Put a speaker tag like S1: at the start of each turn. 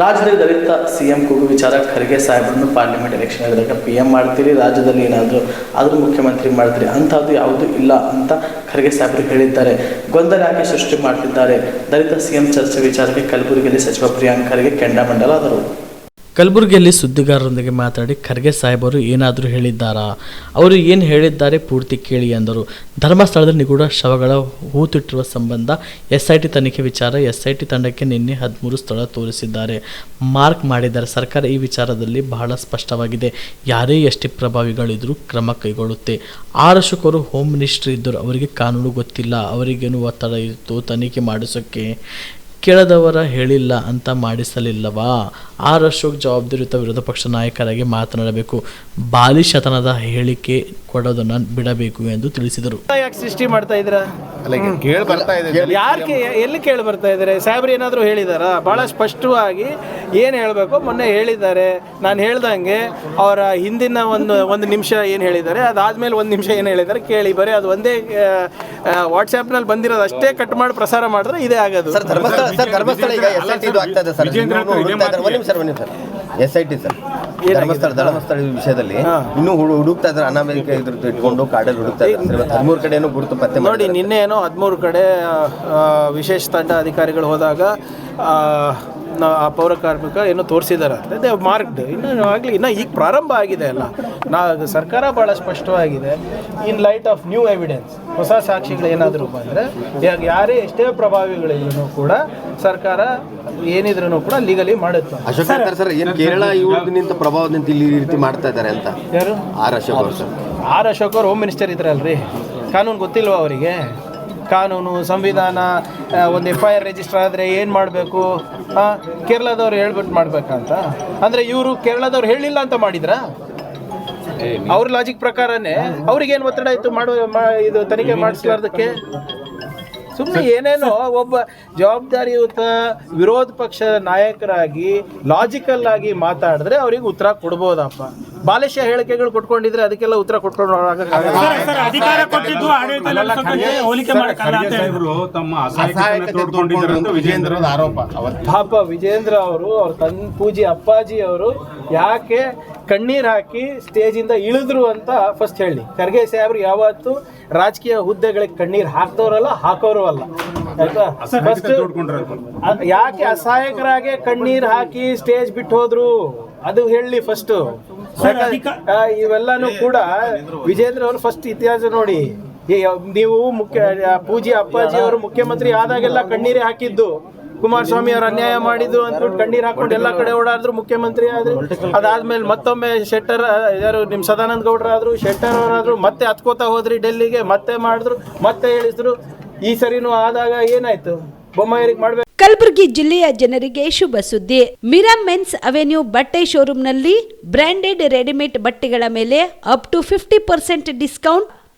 S1: ರಾಜ್ಯದಲ್ಲಿ ದಲಿತ C M ಕೂಗು ವಿಚಾರ, ಖರ್ಗೆ ಸಾಹೇಬ್ರನ್ನು ಪಾರ್ಲಿಮೆಂಟ್ ಎಲೆಕ್ಷನ್ ಹೇಳಿದಾಗ ಪಿ ಎಂ ಮಾಡ್ತೀರಿ, ರಾಜ್ಯದಲ್ಲಿ ಏನಾದರೂ ಆದರೂ ಮುಖ್ಯಮಂತ್ರಿ ಮಾಡ್ತೀರಿ, ಅಂಥದ್ದು ಯಾವುದು ಇಲ್ಲ ಅಂತ ಖರ್ಗೆ ಸಾಹೇಬರು ಹೇಳಿದ್ದಾರೆ. ಗೊಂದಲ ಯಾಕೆ ಸೃಷ್ಟಿ ಮಾಡ್ತಿದ್ದಾರೆ? ದಲಿತ ಸಿಎಂ ಚರ್ಚೆ ವಿಚಾರಕ್ಕೆ ಕಲಬುರಗಿಯಲ್ಲಿ ಸಚಿವ ಪ್ರಿಯಾಂಕ್ ಖರ್ಗೆ ಕೆಂಡಾಮಂಡಲಾದರು ಕಲಬುರಗಿಯಲ್ಲಿ ಸುದ್ದಿಗಾರರೊಂದಿಗೆ ಮಾತನಾಡಿ ಖರ್ಗೆ ಸಾಹೇಬರು ಏನಾದರೂ ಹೇಳಿದ್ದಾರಾ? ಅವರು ಏನು ಹೇಳಿದ್ದಾರೆ ಪೂರ್ತಿ ಕೇಳಿ ಎಂದರು ಧರ್ಮಸ್ಥಳದ ನಿಗೂಢ ಶವಗಳ ಹೂತಿಟ್ಟಿರುವ ಸಂಬಂಧ ಎಸ್ ಐ ಟಿ ತನಿಖೆ ವಿಚಾರ ಎಸ್ ಐ ಟಿ ತಂಡಕ್ಕೆ ನಿನ್ನೆ ಹದಿಮೂರು ಸ್ಥಳ ತೋರಿಸಿದ್ದಾರೆ. ಮಾರ್ಕ್ ಮಾಡಿದ್ದಾರೆ. ಸರ್ಕಾರ ಈ ವಿಚಾರದಲ್ಲಿ ಬಹಳ ಸ್ಪಷ್ಟವಾಗಿದೆ. ಯಾರೇ ಎಷ್ಟೇ ಪ್ರಭಾವಿಗಳಿದ್ರೂ ಕ್ರಮ ಕೈಗೊಳ್ಳುತ್ತೆ. ಆರಶಕರು ಹೋಮ್ ಮಿನಿಸ್ಟ್ರಿ ಇದ್ದರು. ಅವರಿಗೆ ಕಾನೂನು ಗೊತ್ತಿಲ್ಲ. ಅವರಿಗೇನು ಒತ್ತಡ ಇತ್ತು ತನಿಖೆ ಮಾಡಿಸೋಕ್ಕೆ ಕೇಳದವರ ಹೇಳಿಲ್ಲ ಅಂತ ಮಾಡಿಸಲಿಲ್ಲವಾ? ಆರ್ ಅಶೋಕ್ ಜವಾಬ್ದಾರಿಯುತ ವಿರೋಧ ಪಕ್ಷ ನಾಯಕರಾಗಿ ಮಾತನಾಡಬೇಕು. ಬಾಲಿಶತನದ ಹೇಳಿಕೆ ಕೊಡೋದನ್ನು ಬಿಡಬೇಕು ಎಂದು ತಿಳಿಸಿದರು.
S2: ಸೃಷ್ಟಿ ಮಾಡ್ತಾ ಇದ್ರ
S3: ಅಲ್ಲ ಈಗ ಕೇಳಿ ಬರ್ತಾ ಇದೆ
S2: ಯಾರು ಎಲ್ಲಿ ಕೇಳಿ ಬರ್ತಾ ಇದ್ದಾರೆ? ಸಾಹೇಬ್ರು ಏನಾದರೂ ಹೇಳಿದಾರ? ಭಾಳ ಸ್ಪಷ್ಟವಾಗಿ ಏನು ಹೇಳಬೇಕು? ಮೊನ್ನೆ ಹೇಳಿದ್ದಾರೆ. ನಾನು ಹೇಳ್ದಂಗೆ ಅವರ ಹಿಂದಿನ ಒಂದು ಒಂದು ನಿಮಿಷ ಏನು ಹೇಳಿದ್ದಾರೆ? ಅದಾದ್ಮೇಲೆ ಒಂದು ನಿಮಿಷ ಏನು ಹೇಳಿದ್ದಾರೆ? ಕೇಳಿ ಬರೀ ಅದು ಒಂದೇ ವಾಟ್ಸ್ಆ್ಯಪ್ನಲ್ಲಿ ಬಂದಿರೋದು ಅಷ್ಟೇ ಕಟ್ ಮಾಡಿ ಪ್ರಸಾರ ಮಾಡಿದ್ರೆ ಇದೇ ಆಗೋದು.
S4: ಸರ್ ಧರ್ಮಸ್ಥಳ ಸರ್ ಧರ್ಮಸ್ಥಳ ಈಗ ಎಸ್ ಆಗ್ತಾ ಇದೆ sir. S I T sir. Dharmasthala Dharmasthala ವಿಷಯದಲ್ಲಿ ಇನ್ನೂ ಹುಡು- ಹುಡುಕ್ತಾ ಇದ್ದಾರೆ ಅನಾಮಿಕ ಇಟ್ಕೊಂಡು ಕಾಡಲ್ಲಿ ಹುಡುಕ್ತಾ ಇದ್ದಾರೆ. ಇವತ್ತು ಹದಿಮೂರು ಕಡೆನೂ ಗುರುತು ಪತ್ತೆ
S2: ನೋಡಿ ನಿನ್ನೆ ಏನೋ ಹದಿಮೂರು ಕಡೆ ವಿಶೇಷ ತಂಡ ಅಧಿಕಾರಿಗಳು ಹೋದಾಗ ಆ, ನ- ಆ ಪೌರ ಕಾರ್ಮಿಕ ಏನೋ ತೋರಿಸಿದ್ದಾರೆ ಅಂತ. ಮಾರ್ಕ್ಡ್. ಇನ್ನೂ ಆಗಲಿ ಇನ್ನೂ ಈಗ ಪ್ರಾರಂಭ ಆಗಿದೆ ಅಲ್ಲ. ನಾ ಸರ್ಕಾರ ಭಾಳ ಸ್ಪಷ್ಟವಾಗಿದೆ. In light of new evidence ಹೊಸ ಸಾಕ್ಷಿಗಳು ಏನಾದರೂ ಬಂದರೆ ಯಾರೇ ಎಷ್ಟೇ ಪ್ರಭಾವಿಗಳಿದ್ರು ಕೂಡ ಸರ್ಕಾರ ಏನಿದ್ರು ಕೂಡ ಲೀಗಲಿ ಮಾಡುತ್ತೆ.
S4: ಅಶೋಕ್ ಸರ್ ಏನ್ ಕೇರಳ ಇವ್ರದಿಂದ ಪ್ರಭಾವದಿಂದ ಇಲ್ಲಿ ಈ ರೀತಿ ಮಾಡ್ತಾ ಇದ್ದಾರೆ ಅಂತ.
S2: ಯಾರು?
S4: ಆರ್ ಅಶೋಕ್ ಅವರು ಸರ್.
S2: ಆರ್ ಅಶೋಕ್ ಅವರು ಹೋಮ್ ಮಿನಿಸ್ಟರ್ ಇದ್ರಲ್ರಿ. ಕಾನೂನು ಗೊತ್ತಿಲ್ವಾ ಅವರಿಗೆ? ಕಾನೂನು ಸಂವಿಧಾನ ಒಂದು ಎಫ್ ಐ ಆರ್ ರಿಜಿಸ್ಟರ್ ಆದರೆ ಏನು ಮಾಡಬೇಕು? ಕೇರಳದವ್ರು ಹೇಳ್ಬಿಟ್ಟು ಮಾಡ್ಬೇಕಂತ? ಅಂದರೆ ಇವರು ಕೇರಳದವ್ರು ಹೇಳಿಲ್ಲ ಅಂತ ಮಾಡಿದ್ರಾ? ಅವ್ರ ಲಾಜಿಕ್ ಪ್ರಕಾರನೇ ಅವ್ರಿಗೇನು ಒತ್ತಡ ಇತ್ತು ಮಾಡುವ ಇದು ತನಿಖೆ ಮಾಡಿಸ್ಲಾರ್ದಕ್ಕೆ? ಸುಮ್ಮನೆ ಏನೇನೋ ಒಬ್ಬ ಜವಾಬ್ದಾರಿಯುತ ವಿರೋಧ ಪಕ್ಷದ ನಾಯಕರಾಗಿ ಲಾಜಿಕಲ್ ಆಗಿ ಮಾತಾಡಿದ್ರೆ ಅವ್ರಿಗೆ ಉತ್ತರ ಕೊಡ್ಬೋದಪ್ಪ. ಬಾಲಿಶ ಹೇಳಿಕೆಗಳು ಕೊಟ್ಕೊಂಡಿದ್ರೆ ಅದಕ್ಕೆಲ್ಲ ಉತ್ತರ ಕೊಟ್ಕೊಂಡು ಪಾಪ ವಿಜೇಂದ್ರ ಅವರು ಅವ್ರ ತನ್ ಪೂಜಿ ಅಪ್ಪಾಜಿ ಅವರು ಯಾಕೆ ಕಣ್ಣೀರ್ ಹಾಕಿ ಸ್ಟೇಜಿಂದ ಇಳಿದ್ರು ಅಂತ ಫಸ್ಟ್ ಹೇಳಿ. ಖರ್ಗೆ ಸಾಹೇಬ್ರು ಯಾವತ್ತು ರಾಜಕೀಯ ಹುದ್ದೆಗಳಿಗೆ ಕಣ್ಣೀರ್ ಹಾಕ್ದವ್ರಲ್ಲ ಹಾಕೋರು ಅಲ್ಲ. ಆಯ್ತಾ? ಫಸ್ಟ್ ಯಾಕೆ ಅಸಹಾಯಕರಾಗೆ ಕಣ್ಣೀರ್ ಹಾಕಿ ಸ್ಟೇಜ್ ಬಿಟ್ಟು ಹೋದ್ರು? ಅದು ಹೇಳಿ ಫಸ್ಟ್ ಇವೆಲ್ಲಾನು ಕೂಡ ವಿಜೇಂದ್ರ ಅವರು ಫಸ್ಟ್ ಇತಿಹಾಸ ನೋಡಿ. ನೀವು ಮುಖ್ಯ ಪೂಜಿ ಅಪ್ಪಾಜಿ ಅವರು ಮುಖ್ಯಮಂತ್ರಿ ಆದಾಗೆಲ್ಲ ಕಣ್ಣೀರೇ ಹಾಕಿದ್ದು. ಕುಮಾರಸ್ವಾಮಿ ಅವರು ಅನ್ಯಾಯ ಮಾಡಿದ್ರು ಅಂದ್ಬಿಟ್ಟು ಕಣ್ಣೀರ್ ಹಾಕೊಂಡು ಎಲ್ಲ ಕಡೆ ಓಡಾಡಿದ್ರು, ಮುಖ್ಯಮಂತ್ರಿ ಆದ್ರೆ ಅದಾದ್ಮೇಲೆ ಮತ್ತೊಮ್ಮೆ ಶೆಟ್ಟರ್, ಯಾರು ನಿಮ್ ಸದಾನಂದ ಗೌಡ್ರ ಆದ್ರು, ಶೆಟ್ಟರ್ ಅವರಾದ್ರು ಮತ್ತೆ ಹತ್ಕೋತಾ ಹೋದ್ರಿ ಡೆಲ್ಲಿಗೆ, ಮತ್ತೆ ಮಾಡಿದ್ರು, ಮತ್ತೆ ಹೇಳಿದ್ರು. ಈ ಸರಿನೂ ಆದಾಗ ಏನಾಯ್ತು? ಬೊಮ್ಮಾಯಿರಿಗೆ ಮಾಡ್ಬೇಕು.
S5: ಕಲಬುರಗಿ ಜಿಲ್ಲೆಯ ಜನರಿಗೆ ಶುಭ ಸುದ್ದಿ. ಮಿರಾ ಮೆನ್ಸ್ ಅವೆನ್ಯೂ ಬಟ್ಟೆ ಶೋರೂಮ್ನಲ್ಲಿ ಬ್ರಾಂಡೆಡ್ ರೆಡಿಮೇಡ್ ಬಟ್ಟೆಗಳ ಮೇಲೆ up to fifty percent discount